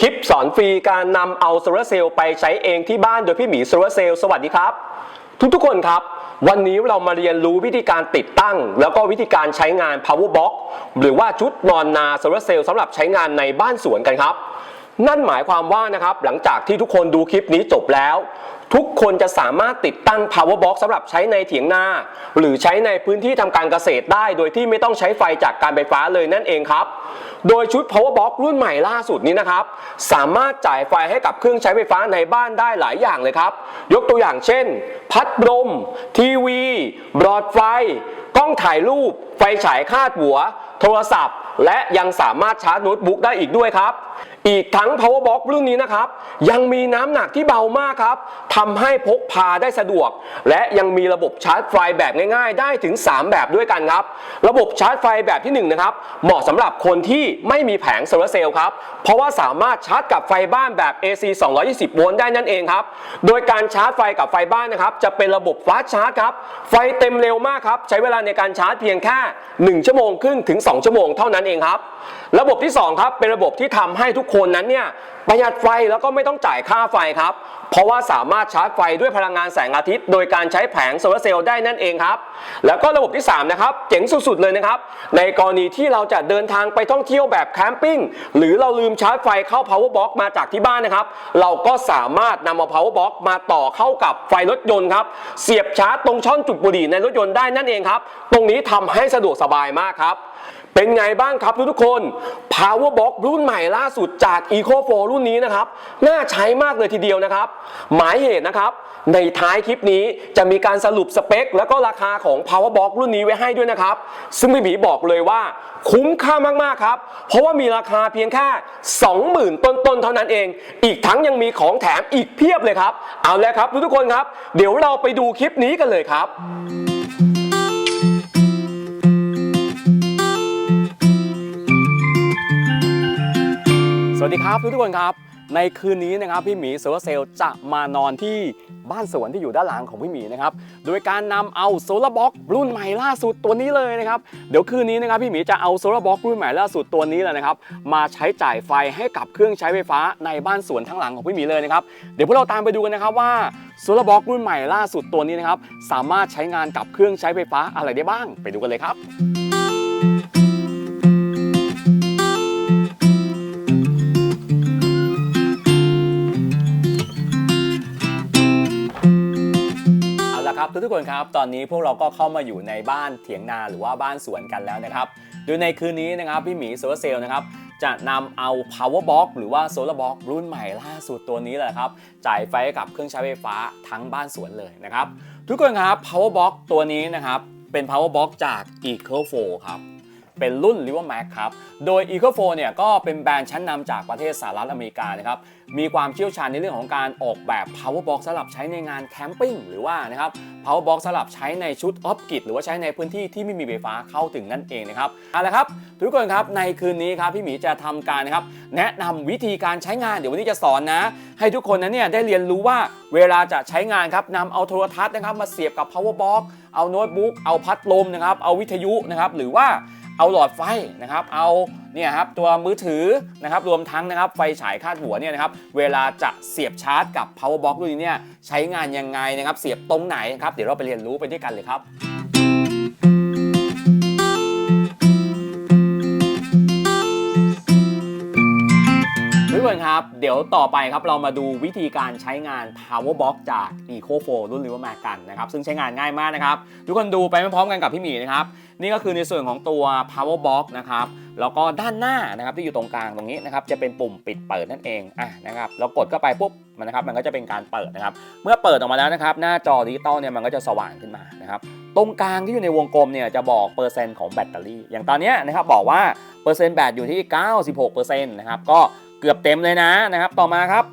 คลิปสอนฟรีการนำเอาโซลาเซลล์ไปใช้เองที่บ้านโดยพี่หมีโซลาเซลล์สวัสดีครับ ทุกๆคนครับ วันนี้เรามาเรียนรู้วิธีการติดตั้ง แล้วก็วิธีการใช้งาน power box หรือว่าชุดนอนนาโซลาเซลล์สำหรับใช้งานในบ้านสวนกันครับ นั่นหมายความว่านะครับหลังจากที่ทุกคนดูคลิปนี้จบแล้ว ทุกคนจะสามารถติดตั้ง power box สำหรับใช้ในเถียงนา หรือใช้ในพื้นที่ทำการเกษตรได้ โดยที่ไม่ต้องใช้ไฟจากการไฟฟ้าเลยนั่นเองครับ โดยชุด power box รุ่นใหม่ล่าสุดนี้นะครับ สามารถจ่ายไฟให้กับเครื่องใช้ไฟฟ้าในบ้านได้หลายอย่างเลยครับ ยกตัวอย่างเช่น พัดลมทีวีบลอดไฟ กล้องถ่ายรูป ไฟฉายคาดหัว โทรศัพท์ และยังสามารถชาร์จโน้ตบุ๊กได้อีกด้วยครับ อีกทั้ง power box รุ่นนี้นะครับ ยังมีน้ำหนักที่เบามากครับทำให้พกพาได้สะดวก และยังมีระบบชาร์จไฟแบบง่าย ๆ ได้ถึง 3 แบบด้วยกันครับ ระบบชาร์จไฟแบบที่1นะครับเหมาะสำหรับคนที่ไม่มีแผงโซลาร์เซลล์ครับ เพราะว่าสามารถชาร์จกับไฟบ้านแบบ AC 220 โวลต์ได้นั่นเองครับ โดยการชาร์จไฟกับไฟบ้านนะครับ จะเป็นระบบฟาสชาร์จครับ ไฟเต็มเร็วมากครับ ใช้เวลาในการชาร์จเพียงแค่ 1 ชั่วโมงครึ่งถึง 2 ชั่วโมงเท่านั้นเองครับ ระบบที่ 2 ครับ เป็นระบบที่ทำให้ทุกคนคนนั้นเนี่ยประหยัดไฟแล้วก็ไม่ต้องจ่ายค่าไฟครับ เพราะว่าสามารถชาร์จไฟด้วยพลังงานแสงอาทิตย์ โดยการใช้แผงโซลาร์เซลล์ได้นั่นเองครับ แล้วก็ระบบที่ 3 นะครับ เจ๋งสุดๆเลยนะครับ ในกรณีที่เราจะเดินทางไปท่องเที่ยวแบบแคมปิ้งหรือเราลืมชาร์จไฟเข้า power box มาจากที่บ้านนะครับ เราก็สามารถนำเอา power box มาต่อเข้ากับไฟรถยนต์ครับเสียบชาร์จตรงช่องจุดบุหรี่ในรถยนต์ได้นั่นเองครับตรงนี้ทำให้สะดวกสบายมากครับ เป็นไงบ้างครับทุกๆคน Power Box รุ่นใหม่ล่าสุดจาก Eco 4รุ่นนี้นะครับ น่าใช้มากเลยทีเดียวนะครับ หมายเหตุนะครับ ในท้ายคลิปนี้จะมีการสรุปสเปค แล้วก็ราคาของ Power Box รุ่นนี้ไว้ให้ด้วยนะครับ ซึ่งพี่หมีบอกเลยว่าคุ้มค่ามาก ๆ ครับ เพราะว่ามีราคาเพียงแค่ 20,000 ต้น ๆ เท่านั้นเอง อีกทั้งยังมีของแถมอีกเพียบเลยครับ เอาแล้วครับทุกๆคนครับ เดี๋ยวเราไปดูคลิปนี้กันเลยครับ สวัสดีครับทุกทุกคนครับ ในคืนนี้นะครับพี่หมีโซลาร์เซลล์จะมานอนที่บ้านสวนที่อยู่ด้านหลังของพี่หมีนะครับโดยการนำเอาโซลาร์บ็อกรุ่นใหม่ล่าสุดตัวนี้เลยนะครับเดี๋ยวคืนนี้นะครับพี่หมีจะเอาโซลาร์บ็อกรุ่นใหม่ล่าสุดตัวนี้แหละนะครับมาใช้จ่ายไฟให้กับเครื่องใช้ไฟฟ้าในบ้านสวนทั้งหลังของพี่หมีเลยนะครับเดี๋ยวพวกเราตามไปดูกันนะครับว่าโซลาร์บ็อกรุ่นใหม่ล่าสุดตัวนี้นะครับสามารถใช้งานกับเครื่องใช้ไฟฟ้าอะไรได้บ้าง ไปดูกันเลยครับ ครับทุกๆคนครับตอนนี้พวกเราก็เข้ามาอยู่ในบ้านเถียงนาหรือว่าบ้านสวนกันแล้วนะครับโดยในคืนนี้นะครับพี่หมีโซลาร์เซลล์นะครับจะนำเอา power box หรือว่า solar box รุ่นใหม่ล่าสุดตัวนี้แหละครับ จ่ายไฟกับเครื่องใช้ไฟฟ้าทั้งบ้านสวนเลยนะครับ ทุกคนครับ power box ตัวนี้นะครับเป็น power box จาก Eco 4ครับ เป็นรุ่น r i v e r Max ครับ โดย e c o 4เนี่ยก็เป็นแบรนด์ชั้นนำจากประเทศสหรัฐอเมริกานะครับ มีความเชี่ยวชาญในเรื่องของการออกแบบ power box สำหรับใช้ในงานแคมปิ้งหรือว่านะครับ power box สำหรับใช้ในชุดออฟกิดหรือว่าใช้ในพื้นที่ที่ไม่มีไฟฟ้าเข้าถึงนั่นเองนะครับเอาละครับทุกคนครับในคืนนี้ครับพี่หมีจะทำการนะครับแนะนำวิธีการใช้งานเดี๋ยววันนี้จะสอนนะ ให้ทุกคนนั้นเนี่ยได้เรียนรู้ว่าเวลาจะใช้งานครับนำเอาโทรทัศน์นะครับมาเสียบกับ power box เอาโน้ตบุ๊กเอาพัดลมนะครับเอาวิทยุนะครับหรือว่า เอาหลอดไฟนะครับ เอาเนี่ยครับตัวมือถือนะครับรวมทั้งนะครับไฟฉายคาดหัวเนี่ยนะครับเวลาจะเสียบชาร์จกับ power box รุ่นนี้เนี่ยใช้งานยังไงนะครับเสียบตรงไหนนะครับเดี๋ยวเราไปเรียนรู้ไปด้วยกันเลยครับ ทุกครับ เดี๋ยวต่อไปครับเรามาดูวิธีการใช้งาน power box จาก eco 4 รุ่น r i v e r m a x กันนะครับซึ่งใช้งานง่ายมากนะครับทุกคนดูไปพร้อมกันกับพี่หมีนะครับนี่ก็คือในส่วนของตัว power box นะครับแล้วก็ด้านหน้านะครับที่อยู่ตรงกลางตรงนี้นะครับจะเป็นปุ่มปิดเปิดนั่นเองอะนะครับเรากดเข้าไปปุ๊บมันนะครับมันก็จะเป็นการเปิดนะครับเมื่อเปิดออกมาแล้วนะครับหน้าจอดิจิตอลเนี่ยมันก็จะสว่างขึ้นมานะครับตรงกลางที่อยู่ในวงกลมเนี่ยจะบอกเปอร์เซ็นต์ของแบตเตอรี่ อย่างตอนนี้นะครับบอกว่าเปอร์เซ็นต์แบตอยู่ที่ 96%นะครับก็ กือบเต็มเลยนะนะครับ ต่อมาครับ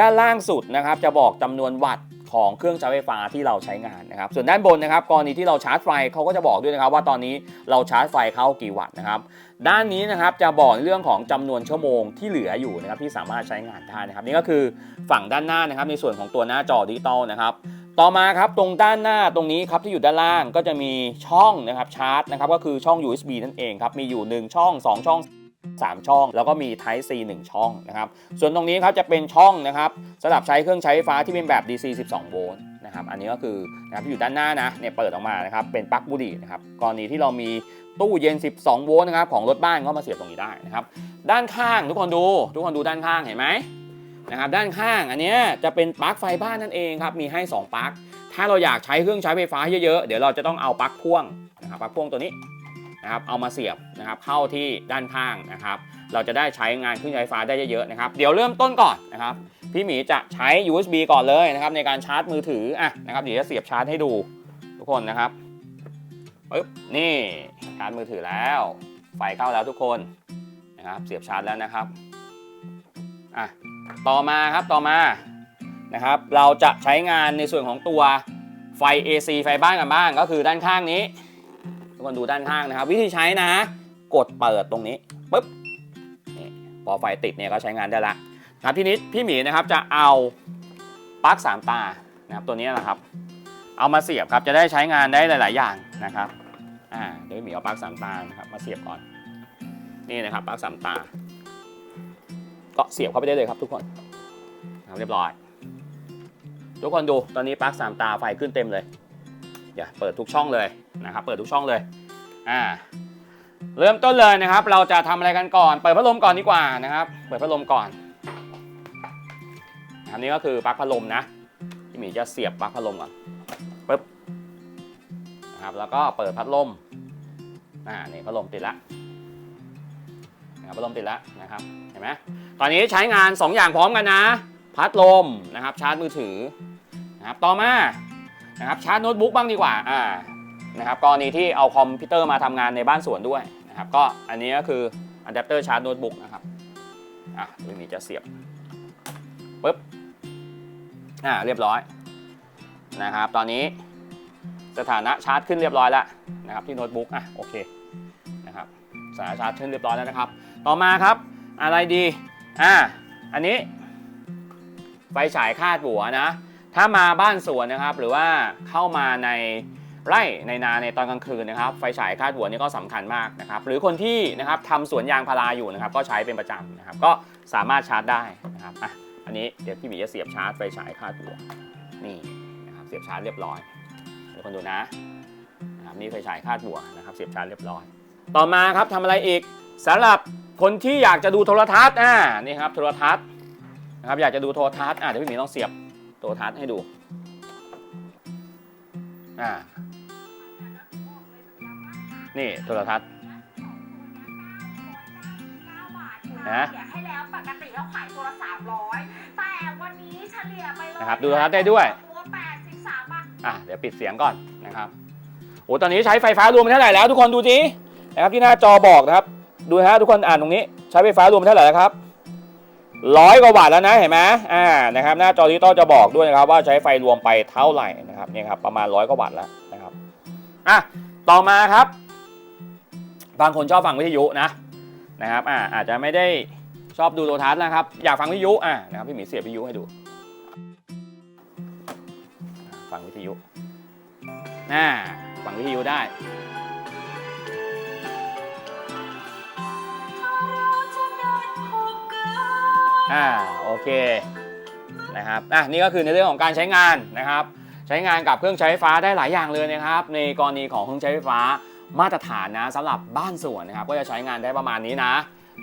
ด้านล่างสุดนะครับ จะบอกจำนวนวัตต์ของเครื่องใช้ไฟฟ้าที่เราใช้งานนะครับ ส่วนด้านบนนะครับกรณีที่เราชาร์จไฟเขาก็จะบอกด้วยนะครับว่าตอนนี้เราชาร์จไฟเข้ากี่วัตต์นะครับ ด้านนี้นะครับจะบอกเรื่องของจำนวนชั่วโมงที่เหลืออยู่นะครับที่สามารถใช้งานได้นะครับ นี่ก็คือฝั่งด้านหน้านะครับ ในส่วนของตัวหน้าจอดิจิตอลนะครับ ต่อมาครับตรงด้านหน้าตรงนี้ครับที่อยู่ด้านล่างก็จะมีช่องนะครับชาร์จนะครับก็คือช่อง USB นั่นเองครับมีอยู่ 1 ช่อง 2 ช่อง 3 ช่อง แล้วก็มี Type C 1 ช่องนะครับ ส่วนตรงนี้ครับจะเป็นช่องนะครับสำหรับใช้เครื่องใช้ไฟฟ้าที่เป็นแบบ DC 12 โวลต์นะครับ อันนี้ก็คือนะครับที่อยู่ด้านหน้านะเนี่ยเปิดออกมานะครับเป็นปลั๊กบุหรี่นะครับกรณีที่เรามีตู้เย็น 12 โวลต์นะครับของรถบ้านก็มาเสียบตรงนี้ได้นะครับ ด้านข้างทุกคนดูทุกคนดูด้านข้างเห็นไหมนะครับด้านข้างอันนี้จะเป็นปลั๊กไฟบ้านนั่นเองครับมีให้ 2 ปลั๊กถ้าเราอยากใช้เครื่องใช้ไฟฟ้าเยอะๆเดี๋ยวเราจะต้องเอาปลั๊กพ่วงนะครับปลั๊กพ่วงตัวนี้ นะครับเอามาเสียบนะครับเข้าที่ด้านข้างนะครับ เราจะได้ใช้งานเครื่องใช้ไฟฟ้าได้เยอะๆนะครับเดี๋ยวเริ่มต้นก่อนนะครับพี่หมีจะใช้ USB ก่อนเลยนะครับในการชาร์จมือถืออะนะครับเดี๋ยวจะเสียบชาร์จให้ดูทุกคนนะครับปึ๊บนี่ชาร์จมือถือแล้ว ไฟเข้าแล้วทุกคนนะครับเสียบชาร์จแล้วนะครับอะต่อมาครับต่อมานะครับเราจะใช้งานในส่วนของตัวไฟ AC ไฟบ้านกันบ้างก็คือด้านข้างนี้ ทุกคนดูด้านข้างนะครับ วิธีใช้นะ กดเปิดตรงนี้ปึ๊บนี่พอไฟติดเนี่ยก็ใช้งานได้ละนะครับทีนี้พี่หมีนะครับจะเอาปลั๊กสามตานะครับตัวนี้นะครับ เอามาเสียบครับจะได้ใช้งานได้หลาย ๆ อย่างนะครับอ่าเดี๋ยวพี่หมีเอาปลั๊กสามตานะครับมาเสียบก่อนนี่นะครับปลั๊กสามตา ก็เสียบเข้าไปได้เลยครับทุกคนนะครับเรียบร้อย ทุกคนดูตอนนี้ปลั๊กสามตาไฟขึ้นเต็มเลย อย่าเปิดทุกช่องเลยนะครับ เปิดทุกช่องเลย อ่า เริ่มต้นเลยนะครับ เราจะทำอะไรกันก่อน เปิดพัดลมก่อนดีกว่านะครับ เปิดพัดลมก่อนอันนี้ก็คือปลั๊กพัดลมนะพี่หมีจะเสียบปลั๊กพัดลมก่อนปึ๊บนะครับ แล้วก็เปิดพัดลม อ่า นี่พัดลมติดละนะครับพัดลมติดละนะครับ เห็นไหมตอนนี้ใช้งาน 2 อย่างพร้อมกันนะ พัดลมนะครับ ชาร์จมือถือนะครับ ต่อมา นะครับชาร์จโน้ตบุ๊กบ้างดีกว่าอ่านะครับกรณีที่เอาคอมพิวเตอร์มาทำงานในบ้านสวนด้วยนะครับก็อันนี้ก็คืออะแดปเตอร์ชาร์จโน้ตบุ๊กนะครับอะตรงนี้จะเสียบปุ๊บอ่าเรียบร้อยนะครับ ตอนนี้สถานะชาร์จขึ้นเรียบร้อยแล้วนะครับที่โน้ตบุ๊กอะโอเคนะครับสถานะชาร์จขึ้นเรียบร้อยแล้วนะครับ ต่อมาครับอะไรดีอ่าอันนี้ไฟฉายคาดหัวนะ ถ้ามาบ้านสวนนะครับ หรือว่าเข้ามาในไร่ในนาในตอนกลางคืนนะครับ ไฟฉายคาดหัวนี่ก็สำคัญมากนะครับ หรือคนที่นะครับทำสวนยางพาราอยู่นะครับ ก็ใช้เป็นประจำนะครับ ก็สามารถชาร์จได้นะครับอะอันนี้เดี๋ยวพี่หมีจะเสียบชาร์จไฟฉายคาดหัวนี่นะครับเสียบชาร์จเรียบร้อยเดี๋ยวคนดูนะนะครับนี่ไฟฉายคาดหัวนะครับ เสียบชาร์จเรียบร้อย ต่อมาครับทำอะไรอีกสำหรับคนที่อยากจะดูโทรทัศน์อ่านี่ครับโทรทัศน์นะครับอยากจะดูโทรทัศน์อ่าเดี๋ยวพี่หมีต้องเสียบ โทรทัศน์ให้ดู อ่า นี่โทรทัศน์นะนะเสียให้แล้วปกติเราขายตัวละ300 แต่วันนี้เฉลี่ยไปเลยนะครับดูโทรทัศน์ได้ด้วย ตัว83บาทอะเดี๋ยวปิดเสียงก่อนนะครับโอ้ตอนนี้ใช้ไฟฟ้ารวมไปเท่าไหร่แล้วทุกคนดูสินะครับที่หน้าจอบอกนะครับ ดูนะฮะทุกคนอ่านตรงนี้ ใช้ไฟฟ้ารวมไปเท่าไหร่แล้วครับ ร้อยกว่าวัตต์แล้วนะเห็นไหมอ่านะครับหน้าจอดิจิตอลจะบอกด้วยนะครับว่าใช้ไฟรวมไปเท่าไหร่นะครับเนี่ยครับประมาณร้อยกว่าวัตต์แล้วนะครับอะต่อมาครับ บางคนชอบฟังวิทยุนะนะครับอ่าอาจจะไม่ได้ชอบดูโทรทัศน์นะครับ อยากฟังวิทยุอะนะครับพี่หมีเสียบวิทยุให้ดู ฟังวิทยุน่าฟังวิทยุได้ อ่าโอเคนะครับอะนี่ก็คือในเรื่องของการใช้งานนะครับ ใช้งานกับเครื่องใช้ไฟฟ้าได้หลายอย่างเลยนะครับ ในกรณีของเครื่องใช้ไฟฟ้ามาตรฐานนะสำหรับบ้านสวนนะครับ ก็จะใช้งานได้ประมาณนี้นะ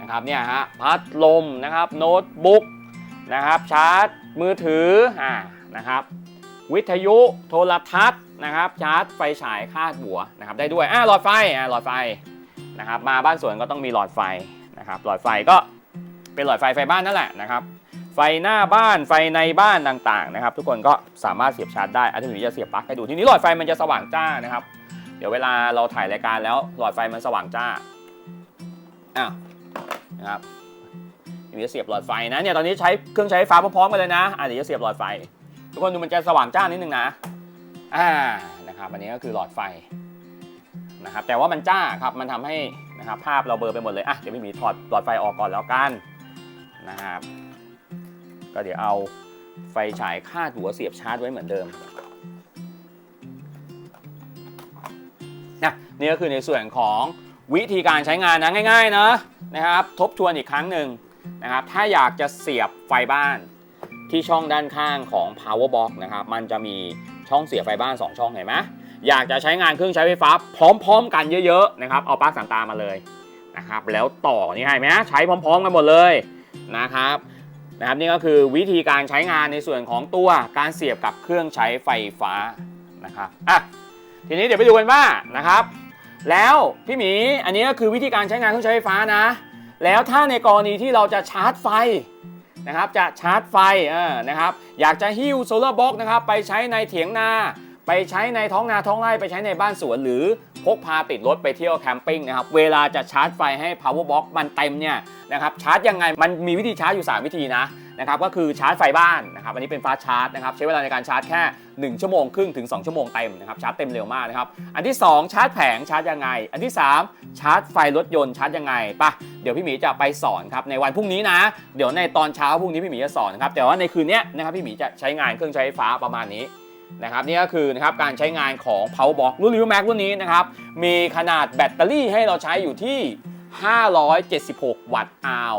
นะครับเนี่ยฮะพัดลมนะครับโน้ตบุ๊กนะครับชาร์จมือถืออ่านะครับวิทยุโทรทัศน์นะครับชาร์จไฟฉายคาดหัวนะครับได้ด้วยอ่าหลอดไฟอ่าหลอดไฟนะครับมาบ้านสวนก็ต้องมีหลอดไฟนะครับหลอดไฟก็ เป็นหลอดไฟไฟบ้านนั่นแหละนะครับไฟหน้าบ้านไฟในบ้านต่างๆนะครับ ทุกคนก็สามารถเสียบชาร์จได้อันนี้จะเสียบปลั๊กให้ดูทีนี้หลอดไฟมันจะสว่างจ้านะครับ เดี๋ยวเวลาเราถ่ายรายการแล้วหลอดไฟมันสว่างจ้าอ้าวนะครับเดี๋ยวจะเสียบหลอดไฟนะเนี่ยตอนนี้ใช้เครื่องใช้ไฟฟ้าพร้อมๆกันเลยนะอะเดี๋ยวจะเสียบหลอดไฟ ทุกคนดูมันจะสว่างจ้านิดนึงนะอ่านะครับอันนี้ก็คือหลอดไฟนะครับแต่ว่ามันจ้าครับมันทำให้นะครับภาพเราเบลอไปหมดเลยอะเดี๋ยวพี่หมีถอดหลอดไฟออกก่อนแล้วกัน นะครับ ก็เดี๋ยวเอาไฟฉายคาดหัวเสียบชาร์จไว้เหมือนเดิมนะนี่ก็คือในส่วนของวิธีการใช้งานนะง่ายๆนะนะครับ ทบทวนอีกครั้งหนึ่งนะครับ ถ้าอยากจะเสียบไฟบ้านที่ช่องด้านข้างของ power box นะครับ มันจะมีช่องเสียบไฟบ้าน 2 ช่องเห็นไหมอยากจะใช้งานเครื่องใช้ไฟฟ้า พร้อมๆ กันเยอะๆนะครับ เอาปลั๊กสามตามาเลยนะครับ แล้วต่อนี่เห็นไหมใช้พร้อมๆ กันหมดเลย นะครับนะครับนี่ก็คือวิธีการใช้งานในส่วนของตัวการเสียบกับเครื่องใช้ไฟฟ้านะครับอะทีนี้เดี๋ยวไปดูกันว่านะครับ แล้วพี่หมีอันนี้ก็คือวิธีการใช้งานเครื่องใช้ไฟฟ้านะ แล้วถ้าในกรณีที่เราจะชาร์จไฟนะครับจะชาร์จไฟนะครับอยากจะหิ้วโซลาร์บ็อกนะครับไปใช้ในเถียงนา ไปใช้ในท้องนาท้องไร่ไปใช้ในบ้านสวน หรือพกพาติดรถไปเที่ยวแคมปิ้งนะครับเวลาจะชาร์จไฟให้ power box มันเต็มเนี่ยนะครับชาร์จยังไงมันมีวิธีชาร์จอยู่ 3 วิธีนะนะครับก็คือชาร์จไฟบ้านนะครับอันนี้เป็นฟาชาร์จนะครับใช้เวลาในการชาร์จแค่ 1 ชั่วโมงครึ่งถึง 2 ชั่วโมงเต็มนะครับชาร์จเต็มเร็วมากนะครับอันที่ 2 ชาร์จแผงชาร์จยังไง อันที่ 3 ชาร์จไฟรถยนต์ชาร์จยังไงปะเดี๋ยวพี่หมีจะไปสอนครับในวันพรุ่งนี้นะ เดี๋ยวในตอนเช้าพรุ่งนี้พี่หมีจะสอนครับแต่ว่าในคืนนี้นะครับพี่หมีจะใช้งานเครื่องใช้ไฟฟ้าประมาณนี้ นะครับนี่ก็คือนะครับการใช้งานของ Power Box รุ่น r e v Max รุ่นนี้นะครับมีขนาดแบตเตอรี่ให้เราใช้อยู่ที่ 576 วัตต์อาว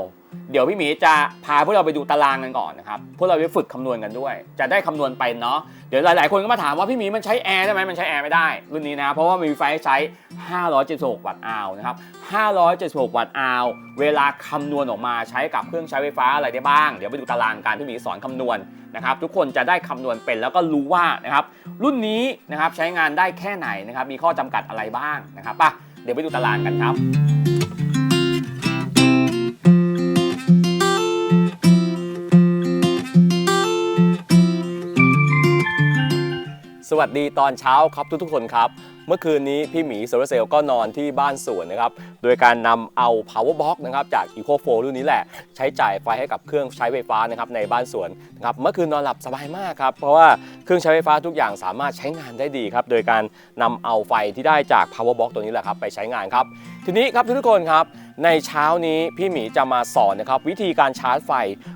เดี๋ยวพี่หมีจะพาพวกเราไปดูตารางกันก่อนนะครับ พวกเราไปฝึกคำนวณกันด้วย จะได้คำนวณไปเนาะ เดี๋ยวหลาย ๆ คนก็มาถามว่าพี่หมีมันใช้แอร์ได้ไหมมันใช้แอร์ไม่ได้ รุ่นนี้นะ เพราะว่ามีไฟให้ใช้ 576 วัตต์อาวนะครับ 576 วัตต์อาวเวลาคำนวณออกมาใช้กับเครื่องใช้ไฟฟ้าอะไรได้บ้าง เดี๋ยวไปดูตารางการพี่หมีสอนคำนวณนะครับ ทุกคนจะได้คำนวณเป็นแล้วก็รู้ว่านะครับ รุ่นนี้นะครับใช้งานได้แค่ไหนนะครับ มีข้อจำกัดอะไรบ้างนะครับป่ะ เดี๋ยวไปดูตารางกันครับ สวัสดีตอนเช้าครับทุกๆคนครับ เมื่อคืนนี้พี่หมีโซลาร์เซลล์ก็นอนที่บ้านสวนนะครับ โดยการนำเอา power box นะครับจาก Eco 4รุ่นนี้แหละ ใช้จ่ายไฟให้กับเครื่องใช้ไฟฟ้านะครับในบ้านสวนนะครับเมื่อคืนนอนหลับสบายมากครับ เพราะว่าเครื่องใช้ไฟฟ้าทุกอย่างสามารถใช้งานได้ดีครับ โดยการนำเอาไฟที่ได้จาก power box ตัวนี้แหละครับไปใช้งานครับ ทีนี้ครับทุกๆคนครับ ในเช้านี้พี่หมีจะมาสอนนะครับวิธีการชาร์จไฟ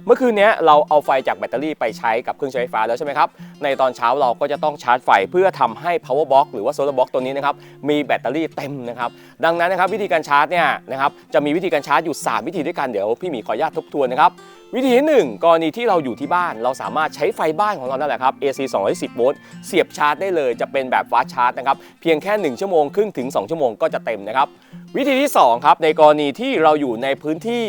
เมื่อคืนนี้เราเอาไฟจากแบตเตอรี่ไปใช้กับเครื่องใช้ไฟฟ้าแล้วใช่ไหมครับ ในตอนเช้าเราก็จะต้องชาร์จไฟเพื่อทำให้ power box หรือว่า solar box ตัวนี้นะครับมีแบตเตอรี่เต็มนะครับดังนั้นนะครับวิธีการชาร์จเนี่ยนะครับจะมีวิธีการชาร์จอยู่ 3 วิธีด้วยกันเดี๋ยวพี่หมีขออนุญาตทบทวนนะครับ วิธีที่หนึ่งกรณีที่เราอยู่ที่บ้าน เราสามารถใช้ไฟบ้านของเรานั่นแหละครับ AC 210โวลต์เสียบชาร์จได้เลยจะเป็นแบบฟาสชาร์จนะครับ เพียงแค่ 1 ชั่วโมงครึ่งถึง 2 ชั่วโมงก็จะเต็มนะครับ วิธีที่2ครับในกรณีที่เราอยู่ในพื้นที่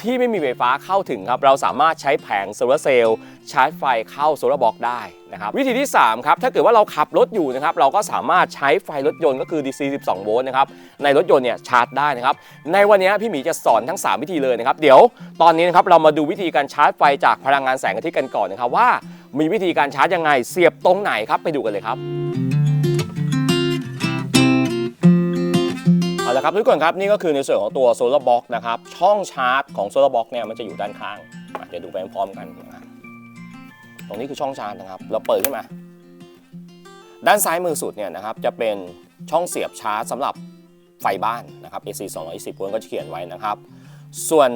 ที่ไม่มีไฟฟ้าเข้าถึงครับ เราสามารถใช้แผงโซลาร์เซลล์ชาร์จไฟเข้าโซลาร์บ็อกได้นะครับวิธีที่ 3 ครับ ถ้าเกิดว่าเราขับรถอยู่นะครับ เราก็สามารถใช้ไฟรถยนต์ก็คือ DC 12 โวลต์นะครับ ในรถยนต์เนี่ยชาร์จได้นะครับ ในวันนี้พี่หมีจะสอนทั้ง 3 วิธีเลยนะครับ เดี๋ยวตอนนี้นะครับเรามาดูวิธีการชาร์จไฟจากพลังงานแสงอาทิตย์กันก่อนนะครับว่ามีวิธีการชาร์จยังไงเสียบตรงไหนครับไปดูกันเลยครับ ละครับทุกคนครับนี่ก็คือในส่วนของตัวโซลาร์บ็อกนะครับช่องชาร์จของโซลาร์บ็อกเนี่ยมันจะอยู่ด้านข้างอะเดี๋ยวดูไปพร้อมกันนะตรงนี้คือช่องชาร์จนะครับ เราเปิดขึ้นมา ด้านซ้ายมือสุดเนี่ยนะครับจะเป็นช่องเสียบชาร์จสำหรับไฟบ้านนะครับ AC 210โวลต์ก็จะเขียนไว้นะครับ ส่วน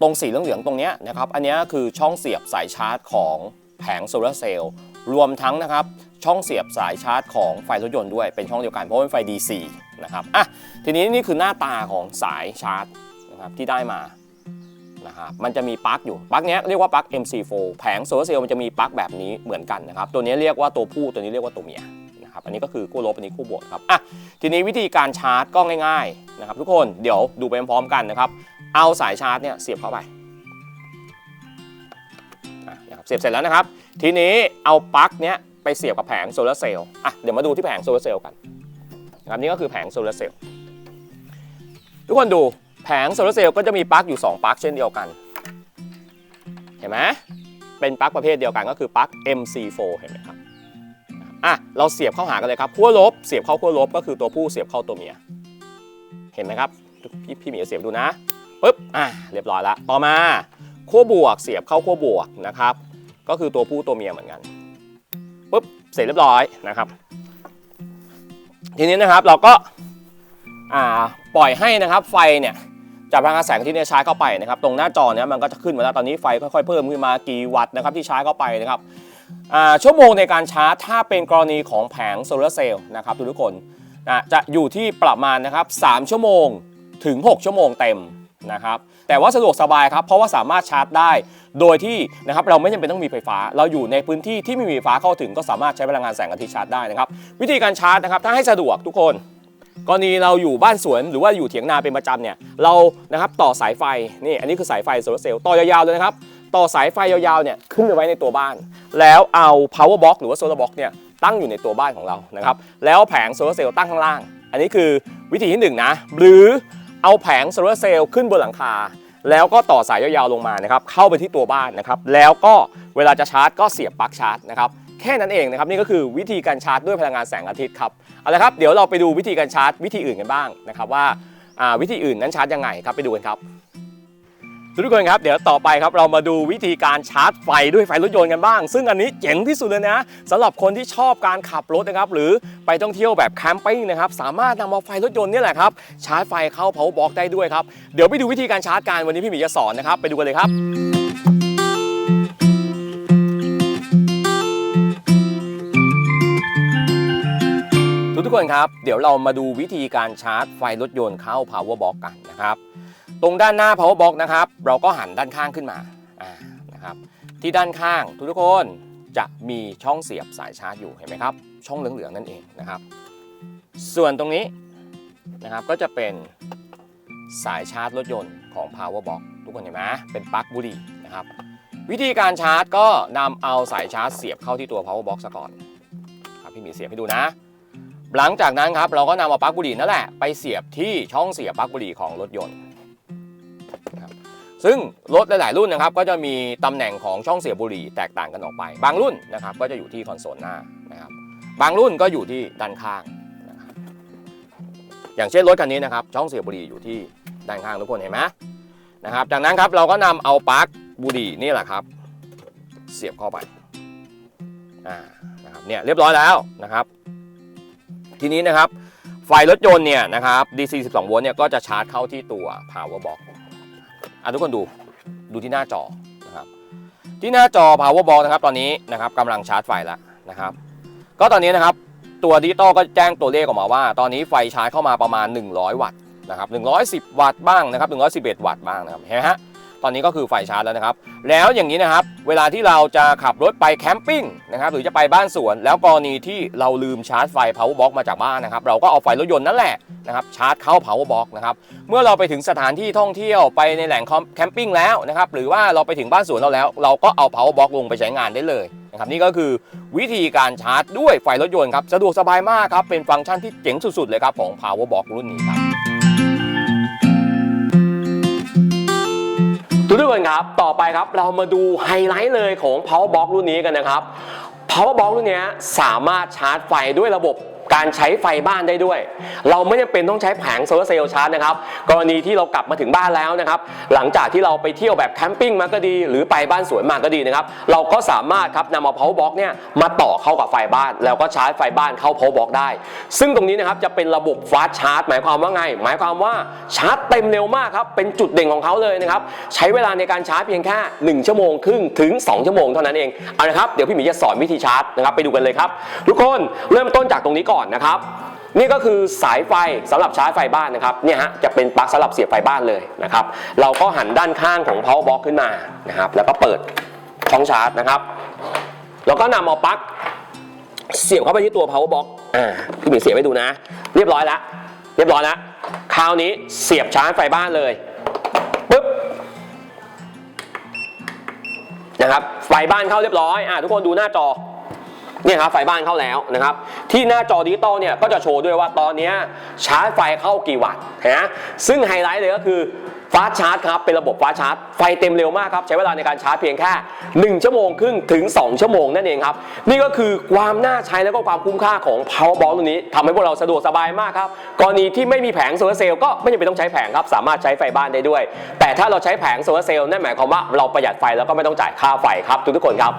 ตรงสีเหลืองๆตรงเนี้ยนะครับ อันนี้คือช่องเสียบสายชาร์จของแผงโซลาร์เซลล์รวมทั้งนะครับ ช่องเสียบสายชาร์จของไฟรถยนต์ด้วยเป็นช่องเดียวกันเพราะเป็นไฟ DC นะครับอะทีนี้นี่คือหน้าตาของสายชาร์จนะครับที่ได้มานะครับมันจะมีปลั๊กอยู่ปลั๊กเนี้ยเรียกว่าปลั๊ก MC4 แผงโซลาร์เซลล์มันจะมีปลั๊กแบบนี้เหมือนกันนะครับตัวนี้เรียกว่าตัวผู้ตัวนี้เรียกว่าตัวเมียนะครับอันนี้ก็คือคู่ลบอันนี้คู่บวกครับอะทีนี้วิธีการชาร์จก็ง่ายๆนะครับทุกคนเดี๋ยวดูไปพร้อมๆกันนะครับเอาสายชาร์จเนี่ยเสียบเข้าไปนะครับเสียบเสร็จแล้วนะครับ ทีนี้เอาปลั๊กเนี้ย ไปเสียบกับแผงโซลาร์เซลล์อะเดี๋ยวมาดูที่แผงโซลาร์เซลล์กันนะครับนี่ก็คือแผงโซลาร์เซลล์ทุกคนดูแผงโซลาร์เซลล์ก็จะมีปลั๊กอยู่ 2ปลั๊กเช่นเดียวกัน เห็นไหมเป็นปลั๊กประเภทเดียวกันก็คือปลั๊ก MC4 เห็นไหมครับอะเราเสียบเข้าหากันเลยครับขั้วลบเสียบเข้าขั้วลบก็คือตัวผู้เสียบเข้าตัวเมียเห็นไหมครับพี่พี่หมีเสียบดูนะปึ๊บอะเรียบร้อยล้วต่อมาขั้วบวกเสียบเข้าขั้วบวกนะครับก็คือตัวผู้ตัวเมียเหมือนกัน เสร็จเรียบร้อยนะครับ ทีนี้นะครับเราก็าปล่อยให้นะครับไฟเนี่ยจากพลังงานแสงที่เนี่ยใช้เข้าไปนะครับ ตรงหน้าจอเนี่ยมันก็จะขึ้นมาแล้วตอนนี้ไฟค่อยๆเพิ่มขึ้นมากี่วัตต์นะครับที่ใช้เข้าไปนะครับชั่วโมงในการชาร์จถ้าเป็นกรณีของแผงโซลาร์เซลล์นะครับทุกคนอะจะอยู่ที่ประมาณนะครับ3ชั่วโมงถึง 6 ชั่วโมงเต็ม นะครับแต่ว่าสะดวกสบายครับเพราะว่าสามารถชาร์จได้ โดยที่นะครับเราไม่จำเป็นต้องมีไฟฟ้า เราอยู่ในพื้นที่ที่ไม่มีไฟฟ้าเข้าถึงก็สามารถใช้พลังงานแสงอาทิตย์ชาร์จได้นะครับวิธีการชาร์จนะครับถ้าให้สะดวกทุกคนกรณีเราอยู่บ้านสวนหรือว่าอยู่เถียงนาเป็นประจำเนี่ยเรานะครับต่อสายไฟนี่อันนี้คือสายไฟโซลาร์เซลล์ต่อยาวๆเลยนะครับต่อสายไฟยาวๆเนี่ยขึ้นไปไว้ในตัวบ้าน แล้วเอา power box หรือว่า solar box เนี่ยตั้งอยู่ในตัวบ้านของเรานะครับแล้วแผงโซลาร์เซลล์ตั้งข้างล่าง อันนี้คือวิธีที่หนึ่งนะหรือ เอาแผงโซลาร์เซลล์ขึ้นบนหลังคา แล้วก็ต่อสายยาวๆลงมานะครับเข้าไปที่ตัวบ้านนะครับแล้วก็เวลาจะชาร์จก็เสียบปลั๊กชาร์จนะครับแค่นั้นเองนะครับนี่ก็คือวิธีการชาร์จด้วยพลังงานแสงอาทิตย์ครับเอาละครับเดี๋ยวเราไปดูวิธีการชาร์จวิธีอื่นกันบ้างนะครับว่าอ่าวิธีอื่นนั้นชาร์จยังไงครับไปดูกันครับ ทุกคนครับเดี๋ยวต่อไปครับเรามาดูวิธีการชาร์จไฟด้วยไฟรถยนต์กันบ้าง ซึ่งอันนี้เจ๋งที่สุดเลยนะสำหรับคนที่ชอบการขับรถนะครับหรือไปท่องเที่ยวแบบแคมปิ้งนะครับสามารถนำเอาไฟรถยนต์นี่แหละครับชาร์จไฟเข้า power box ได้ด้วยครับเดี๋ยวไปดูวิธีการชาร์จกันวันนี้พี่หมีจะสอนนะครับไปดูกันเลยครับทุกๆคนครับเดี๋ยวเรามาดูวิธีการชาร์จไฟรถยนต์เข้า power box กันนะครับ ตรงด้านหน้า power box นะครับ เราก็หันด้านข้างขึ้นมานะครับ ที่ด้านข้างทุกๆคนจะมีช่องเสียบสายชาร์จอยู่เห็นไหมครับ ช่องเหลืองๆนั่นเองนะครับ ส่วนตรงนี้นะครับก็จะเป็นสายชาร์จรถยนต์ของ power box ทุกคนเห็นไหมเป็นปลั๊กบุหรี่นะครับ วิธีการชาร์จก็นำเอาสายชาร์จเสียบเข้าที่ตัว power box ซะก่อนครับพี่หมีเสียบให้ดูนะหลังจากนั้นครับเราก็นำเอาปลั๊กบุหรี่นั่นแหละไปเสียบที่ช่องเสียบปลั๊กบุหรี่ของรถยนต์ ซึ่งรถหลาย ๆ รุ่นนะครับก็จะมีตำแหน่งของช่องเสียบบุหรี่แตกต่างกันออกไป บางรุ่นนะครับก็จะอยู่ที่คอนโซลหน้านะครับบางรุ่นก็อยู่ที่ด้านข้างนะครับอย่างเช่นรถคันนี้นะครับช่องเสียบบุหรี่อยู่ที่ด้านข้างทุกคนเห็นไหมนะครับจากนั้นครับเราก็นำเอาปลั๊กบุหรี่นี่แหละครับ เสียบเข้าไปอ่านะครับเนี่ยเรียบร้อยแล้วนะครับ ทีนี้นะครับไฟรถยนต์เนี่ยนะครับ DC 12 โวลต์เนี่ยก็จะชาร์จเข้าที่ตัว power box อะทุกคนดูดูที่หน้าจอนะครับที่หน้าจอ powerball นะครับตอนนี้นะครับกำลังชาร์จไฟแล้วนะครับ ก็ตอนนี้นะครับตัวดิจิตอลก็แจ้งตัวเลขออกมาว่า ตอนนี้ไฟชาร์จเข้ามาประมาณ 100 วัตต์นะครับ110 วัตต์บ้างนะครับ111 วัตต์บ้างนะครับเห็นไหมฮะ ตอนนี้ก็คือไฟชาร์จแล้วนะครับ แล้วอย่างนี้นะครับ เวลาที่เราจะขับรถไปแคมปิ้งนะครับ หรือจะไปบ้านสวน แล้วกรณีที่เราลืมชาร์จไฟ power box มาจากบ้านนะครับ เราก็เอาไฟรถยนต์นั่นแหละนะครับชาร์จเข้า power box นะครับ เมื่อเราไปถึงสถานที่ท่องเที่ยวไปในแหล่งแคมปิ้งแล้วนะครับ หรือว่าเราไปถึงบ้านสวนเราแล้ว เราก็เอา power box ลงไปใช้งานได้เลยนะครับนี่ก็คือวิธีการชาร์จด้วยไฟรถยนต์ครับ สะดวกสบายมากครับ เป็นฟังก์ชันที่เจ๋งสุดๆเลยครับของ power box รุ่นนี้ครับ ทุกทุกคนครับ ต่อไปครับเรามาดูไฮไลท์เลยของ Power Box รุ่นนี้กันนะครับ Power Box รุ่นนี้สามารถชาร์จไฟด้วยระบบ การใช้ไฟบ้านได้ด้วย เราไม่จำเป็นต้องใช้แผงโซลาร์เซลล์ชาร์จนะครับ กรณีที่เรากลับมาถึงบ้านแล้วนะครับ หลังจากที่เราไปเที่ยวแบบแคมปิ้งมาก็ดี หรือไปบ้านสวนมาก็ดีนะครับ เราก็สามารถครับนำเอา Power Box เนี่ยมาต่อเข้ากับไฟบ้าน แล้วก็ชาร์จไฟบ้านเข้า Power Box ได้ ซึ่งตรงนี้นะครับจะเป็นระบบฟาสชาร์จหมายความว่าไง หมายความว่าชาร์จเต็มเร็วมากครับ เป็นจุดเด่นของเขาเลยนะครับ ใช้เวลาในการชาร์จเพียงแค่ 1 ชั่วโมงครึ่งถึง 2 ชั่วโมงเท่านั้นเอง เอาละครับ เดี๋ยวพี่หมีจะสอนวิธีชาร์จนะครับ ไปดูกันเลยครับ ทุกคนเริ่มต้นจากตรงนี้กอนนะครับ นี่ก็คือสายไฟสำหรับชาร์จไฟบ้านนะครับเนี่ยฮะจะเป็นปลั๊กสำหรับเสียบไฟบ้านเลยนะครับ เราก็หันด้านข้างของ power box ขึ้นมานะครับ แล้วก็เปิดช่องชาร์จนะครับ แล้วก็นำเอาปลั๊กเสียบเข้าไปที่ตัว power box อ่าพี่หมีเสียบให้ดูนะ เรียบร้อยแล้วเรียบร้อยแล้วคราวนี้เสียบชาร์จไฟบ้านเลยปึ๊บนะครับไฟบ้านเข้าเรียบร้อยอ่าทุกคนดูหน้าจอเนี่ยครับไฟบ้านเข้าแล้วนะครับ ที่หน้าจอดิจิตอลเนี่ยก็จะโชว์ด้วยว่าตอนนี้ชาร์จไฟเข้ากี่วัตต์นะซึ่งไฮไลท์เลยก็คือฟาสชาร์จครับเป็นระบบฟาสชาร์จไฟเต็มเร็วมากครับใช้เวลาในการชาร์จเพียงแค่ 1 ชั่วโมงครึ่งถึง 2 ชั่วโมงนั่นเองครับ นี่ก็คือความน่าใช้แล้วก็ความคุ้มค่าของ Power Box ตัวนี้ทำให้พวกเราสะดวกสบายมากครับกรณีที่ไม่มีแผงโซลาร์เซลล์ก็ไม่จำเป็นต้องใช้แผงครับ สามารถใช้ไฟบ้านได้ด้วย แต่ถ้าเราใช้แผงโซลาร์เซลล์นั่นหมายความว่าเราประหยัดไฟแล้วก็ไม่ต้องจ่ายค่าไฟครับทุกๆคนครับ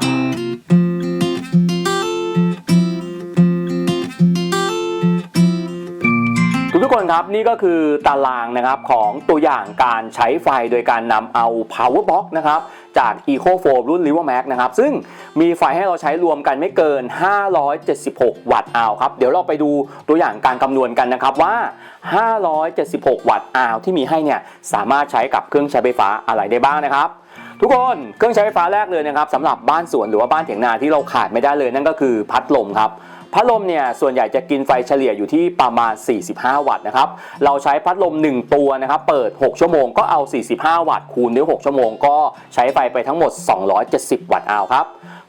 ทุกคนครับนี่ก็คือตารางนะครับของตัวอย่างการใช้ไฟโดยการนำเอา power box นะครับจาก eco 4รุ่น River Max นะครับ ซึ่งมีไฟให้เราใช้รวมกันไม่เกิน 576 วัตต์อาวครับ เดี๋ยวเราไปดูตัวอย่างการคำนวณกันนะครับว่า 576 วัตต์อาวที่มีให้เนี่ยสามารถใช้กับเครื่องใช้ไฟฟ้าอะไรได้บ้างนะครับทุกคนเครื่องใช้ไฟฟ้าแรกเลยนะครับสำหรับบ้านสวนหรือว่าบ้านเถียงนาที่เราขาดไม่ได้เลยนั่นก็คือพัดลมครับ พัดลมเนี่ยส่วนใหญ่จะกินไฟเฉลี่ยอยู่ที่ประมาณ 45 วัตต์นะครับ เราใช้พัดลม 1 ตัวนะครับ เปิด 6 ชั่วโมงก็เอา 45 วัตต์คูณด้วย 6 ชั่วโมงก็ใช้ไฟไปทั้งหมด 270 วัตต์เอาครับ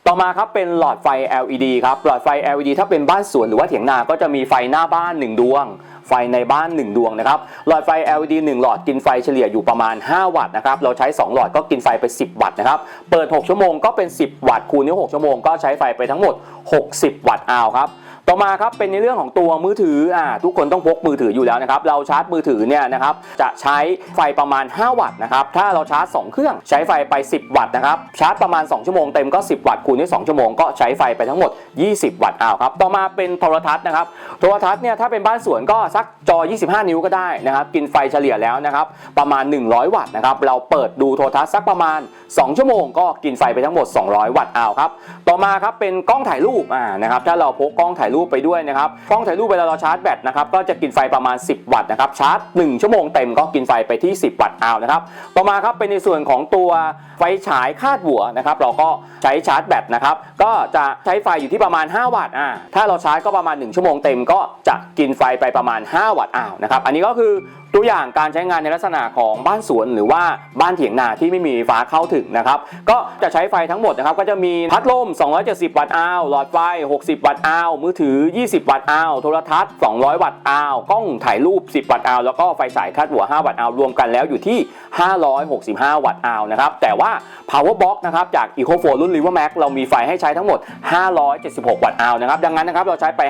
ต่อมาครับเป็นหลอดไฟ LED ครับ หลอดไฟ LED ถ้าเป็นบ้านสวนหรือว่าเถียงนา ก็จะมีไฟหน้าบ้าน 1 ดวง ไฟในบ้าน 1 ดวงนะครับ หลอดไฟ LED 1 หลอดกินไฟเฉลี่ยอยู่ประมาณ 5 วัตต์นะครับ เราใช้ 2 หลอดก็กินไฟไป 10 วัตต์นะครับ เปิด 6 ชั่วโมงก็เป็น 10 วัตต์คูณนิ้ว6ชั่วโมงก็ใช้ไฟไปทั้งหมด 60 วัตต์อาวครับ ต่อมาครับเป็นในเรื่องของตัวมือถืออ่าทุกคนต้องพกมือถืออยู่แล้วนะครับเราชาร์จมือถือเนี่ยนะครับจะใช้ไฟประมาณ 5 วัตต์นะครับถ้าเราชาร์จ 2 เครื่องใช้ไฟไป 10 วัตต์นะครับชาร์จประมาณ 2 ชั่วโมงเต็มก็ 10 วัตต์คูณด้วย2ชั่วโมงก็ใช้ไฟไปทั้งหมด 20 วัตต์อ้าวครับต่อมาเป็นโทรทัศน์นะครับโทรทัศน์เนี่ยถ้าเป็นบ้านสวนก็สักจอ 25 นิ้วก็ได้นะครับกินไฟเฉลี่ยแล้วนะครับประมาณ 100 วัตต์นะครับเราเปิดดูโทรทัศน์สักประมาณ 2 ชั่วโมง ก็กินไฟไปทั้งหมด 200 วัตต์อ้าวครับต่อมาครับเป็นกล้องถ่ายรูปอ่านะครับถ้าเราพกกล้องถ่ายรูปไปด้วยนะครับกล้องถ่ายรูปเวลาเราชาร์จแบตนะครับก็จะกินไฟประมาณ 10 วัตต์นะครับชาร์จ 1 ชั่วโมงเต็มก็กินไฟไปที่ 10 วัตต์อ้าวนะครับต่อมาครับเป็นในส่วนของตัวไฟฉายคาดหัวนะครับเราก็ใช้ชาร์จแบตนะครับก็จะใช้ไฟอยู่ที่ประมาณ 5 วัตต์อ่าถ้าเราชาร์จก็ประมาณ 1 ชั่วโมงเต็มก็จะกินไฟไปประมาณ 5 วัตต์อ้าวนะครับอันนี้ก็คือ ตัวอย่างการใช้งานในลักษณะของบ้านสวนหรือว่าบ้านเถียงนาที่ไม่มีฟ้าเข้าถึงนะครับ ก็จะใช้ไฟทั้งหมดนะครับก็จะมีพัดลม 270 วัตต์อาวหลอดไฟ 60 วัตต์อาวมือถือ 20 วัตต์อาวโทรทัศน์ 200 วัตต์อาวกล้องถ่ายรูป 10 วัตต์อาวแล้วก็ไฟฉายคาดหัว 5 วัตต์อาวรวมกันแล้วอยู่ที่ 565 วัตต์อาวนะครับแต่ว่า power box นะครับจาก eco 4รุ่น river max เรามีไฟให้ใช้ทั้งหมด 576 วัตต์อาวนะครับดังนั้นนะครับเราใช้ไป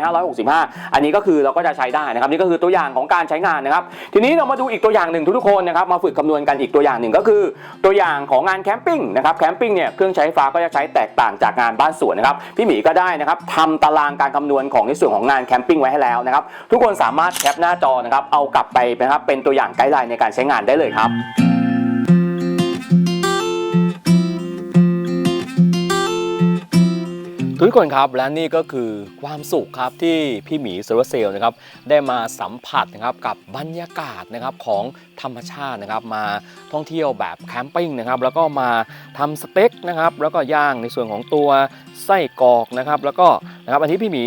565 อันนี้ก็คือเราก็จะใช้ได้นะครับนี่ก็คือตัวอย่างของการใช้งานนะครับทีนี้เรามาดูอีกตัวอย่างหนึ่งทุกๆคนนะครับมาฝึกคำนวณกันอีกตัวอย่างหนึ่งก็คือ ตัวอย่างของงานแคมปิ้งนะครับแคมปิ้งเนี่ยเครื่องใช้ไฟฟ้าก็จะใช้แตกต่างจากงานบ้านสวนนะครับพี่หมีก็ได้นะครับทำตารางการคำนวณของในส่วนของงานแคมปิ้งไว้ให้แล้วนะครับทุกคนสามารถแคปหน้าจอนะครับเอากลับไปนะครับเป็นตัวอย่างไกด์ไลน์ในการใช้งานได้เลยครับ ทุกคนครับและนี่ก็คือความสุขครับที่พี่หมีโซลาร์เซลล์นะครับได้มาสัมผัสนะครับกับบรรยากาศนะครับของธรรมชาตินะครับมาท่องเที่ยวแบบแคมปิ้งนะครับแล้วก็มาทำสเต็กนะครับแล้วก็ย่างในส่วนของตัวไส้กรอกนะครับแล้วก็นะครับอันนี้พี่หมี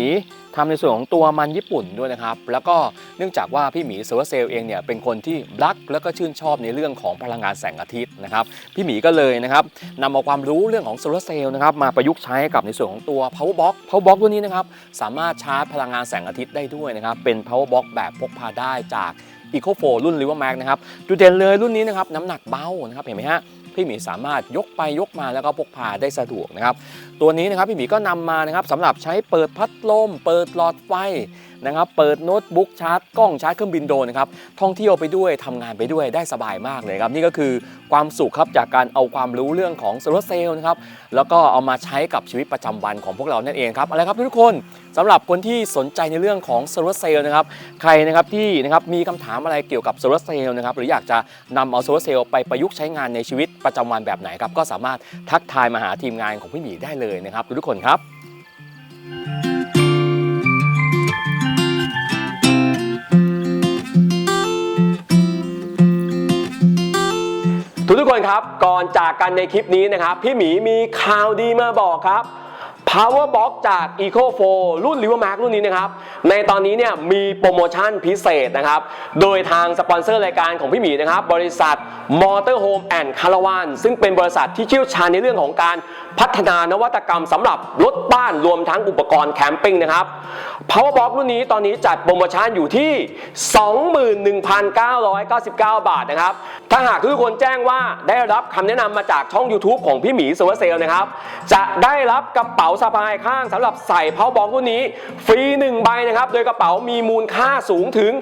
ทำในส่วนของตัวมันญี่ปุ่นด้วยนะครับ แล้วก็เนื่องจากว่าพี่หมีโซลาร์เซลล์เองเนี่ยเป็นคนที่รักแล้วก็ชื่นชอบในเรื่องของพลังงานแสงอาทิตย์นะครับ พี่หมีก็เลยนะครับนำเอาความรู้เรื่องของโซลาร์เซลล์นะครับมาประยุกต์ใช้กับในส่วนของตัว power box power box ตัวนี้นะครับสามารถชาร์จพลังงานแสงอาทิตย์ได้ด้วยนะครับเป็น power box แบบพกพาได้จาก Eco 4รุ่น River Max นะครับจุดเด่นเลยรุ่นนี้นะครับน้ำหนักเบานะครับเห็นไหมฮะ พี่หมีสามารถยกไปยกมาแล้วก็พกพาได้สะดวกนะครับ ตัวนี้นะครับพี่หมีก็นำมานะครับสำหรับใช้เปิดพัดลม เปิดหลอดไฟนะครับ เปิดโน้ตบุ๊กชาร์จกล้องชาร์จเครื่องบินโดรนนะครับท่องเที่ยวไปด้วยทำงานไปด้วยได้สบายมากเลยครับ นี่ก็คือความสุขครับจากการเอาความรู้เรื่องของโซลาร์เซลล์นะครับแล้วก็เอามาใช้กับชีวิตประจำวันของพวกเรานั่นเองครับอะไรครับทุกคน สำหรับคนที่สนใจในเรื่องของโซลาร์เซลล์นะครับใครนะครับที่นะครับมีคำถามอะไรเกี่ยวกับโซลาร์เซลล์นะครับหรืออยากจะนำเอาโซลาร์เซลล์ไปประยุกต์ใช้งานในชีวิตประจำวันแบบไหนครับก็สามารถทักทายมาหาทีมงานของพี่หมีได้เลยนะครับทุกคนครับ ทุกทุกคนครับก่อนจากกันในคลิปนี้นะครับ พี่หมีมีข่าวดีมาบอกครับ Power Box จาก Eco 4รุ่น River Max รุ่นนี้นะครับ ในตอนนี้เนี่ยมีโปรโมชั่นพิเศษนะครับ โดยทางสปอนเซอร์รายการของพี่หมีนะครับ บริษัท Motor Home and Caravan ซึ่งเป็นบริษัทที่เชี่ยวชาญในเรื่องของการพัฒนานวัตกรรมสำหรับรถบ้านรวมทั้งอุปกรณ์แคมปิ้งนะครับ Power Box รุ่นนี้ตอนนี้จัดโปรโมชั่นอยู่ที่ 21,999 บาทนะครับ ถ้าหากทุกคนแจ้งว่าได้รับคำแนะนำมาจากช่อง YouTube ของพี่หมีโซลาร์เซลนะครับ จะได้รับกระเป๋าสะพายข้างสำหรับใส่ Power Box รุ่นนี้ ฟรี 1 ใบนะครับ โดยกระเป๋ามีมูลค่าสูงถึง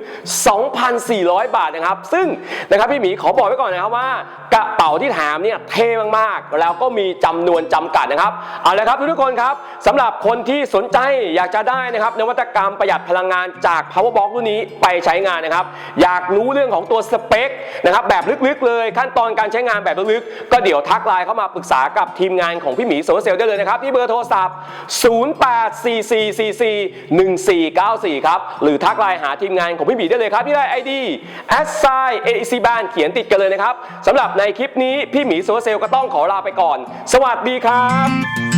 2,400 บาทนะครับ ซึ่งนะครับพี่หมีขอบอกไว้ก่อนนะครับว่ากระเป๋าที่แถมเนี่ยเท่มากๆ แล้วก็มีจำนวนจำกัดนะครับเอาละครับทุกคนครับสำหรับคนที่สนใจอยากจะได้นะครับนวัตกรรมประหยัดพลังงานจาก Powerbox รุ่นนี้ไปใช้งานนะครับ อยากรู้เรื่องของตัวสเปคนะครับแบบลึกๆ เลยขั้นตอนการใช้งานแบบลึกๆ ก็เดี๋ยวทักไลน์เข้ามาปรึกษากับทีมงานของพี่หมีโซลาเซลล์ได้เลยนะครับที่เบอร์โทรศัพท์ 0844441494 ครับหรือทักไลน์หาทีมงานของพี่หมีได้เลยครับที่ไลน์ ID s i a c b a n เขียนติดกันเลยนะครับสำหรับในคลิปนี้พี่หมีโซลาเซลล์ก็ต้องขอลาไปก่อน สวัสดีครับครับ